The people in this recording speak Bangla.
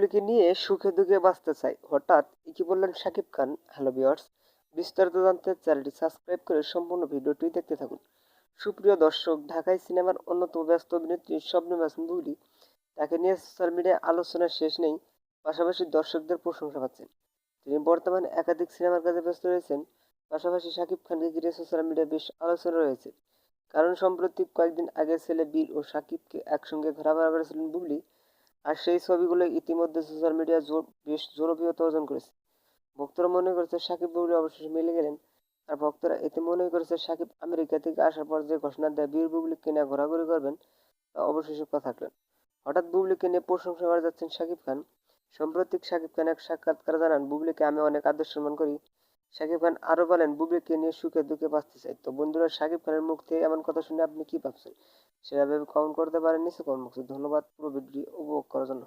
বুবলিকে নিয়ে সুখে দুঃখে বাঁচতে চাই। হঠাৎ কি বললেন শাকিব খান? হ্যালো ভিওয়ার্স বিস্তারিত জানতে চ্যানেলটি সাবস্ক্রাইব করে সম্পূর্ণ ভিডিওটি দেখতে থাকুন। সুপ্রিয় দর্শক ঢাকায় সিনেমার অন্যতম ব্যস্ত অভিনেত্রী স্বপ্ন বুবলি তাকে নিয়ে সোশ্যাল মিডিয়ায় আলোচনার শেষ নেই, পাশাপাশি দর্শকদের প্রশংসা পাচ্ছেন। তিনি বর্তমানে একাধিক সিনেমার কাজে ব্যস্ত রয়েছেন, পাশাপাশি শাকিব খানকে ঘিরে সোশ্যাল মিডিয়ায় বেশ আলোচনা রয়েছে। কারণ সম্প্রতি কয়েকদিন আগে ছেলে বীর ও শাকিবকে একসঙ্গে ঘোরাফেরা করেছিলেন বুবলি আর সেই ছবিগুলো ইতিমধ্যে সোশ্যাল মিডিয়ায় বেশ জনপ্রিয়তা অর্জন করেছে। ভক্তরা মনে করছে সাকিব বুবলি অবশেষে মিলে গেলেন। আর ভক্তরা এতে মনে করেছে সাকিব আমেরিকা থেকে আসার পর যে ঘোষণা দেয়, বীর বুবলিকে কেনা ঘোরাঘুরি করবেন তা অবশেষে কথা থাকলেন হঠাৎ বুবলিকে নিয়ে প্রশংসা করে যাচ্ছেন শাকিব খান। সম্প্রতি শাকিব খান এক সাক্ষাৎকার জানান, বুবলিকে আমি অনেক আদর সম্মান করি। শাকিব খান আরও বলেন, বুবলিকে নিয়ে সুখে দুঃখে বাঁচতে চাই। তো বন্ধুরা শাকিব খানের মুখ থেকে এমন কথা শুনে আপনি কি ভাবছেন? সেটা ভেবে কমেন্ট করতে পারেন নিচে কমেন্ট বক্সে ধন্যবাদ, পুরো ভিডিওটি উপভোগ করার জন্য।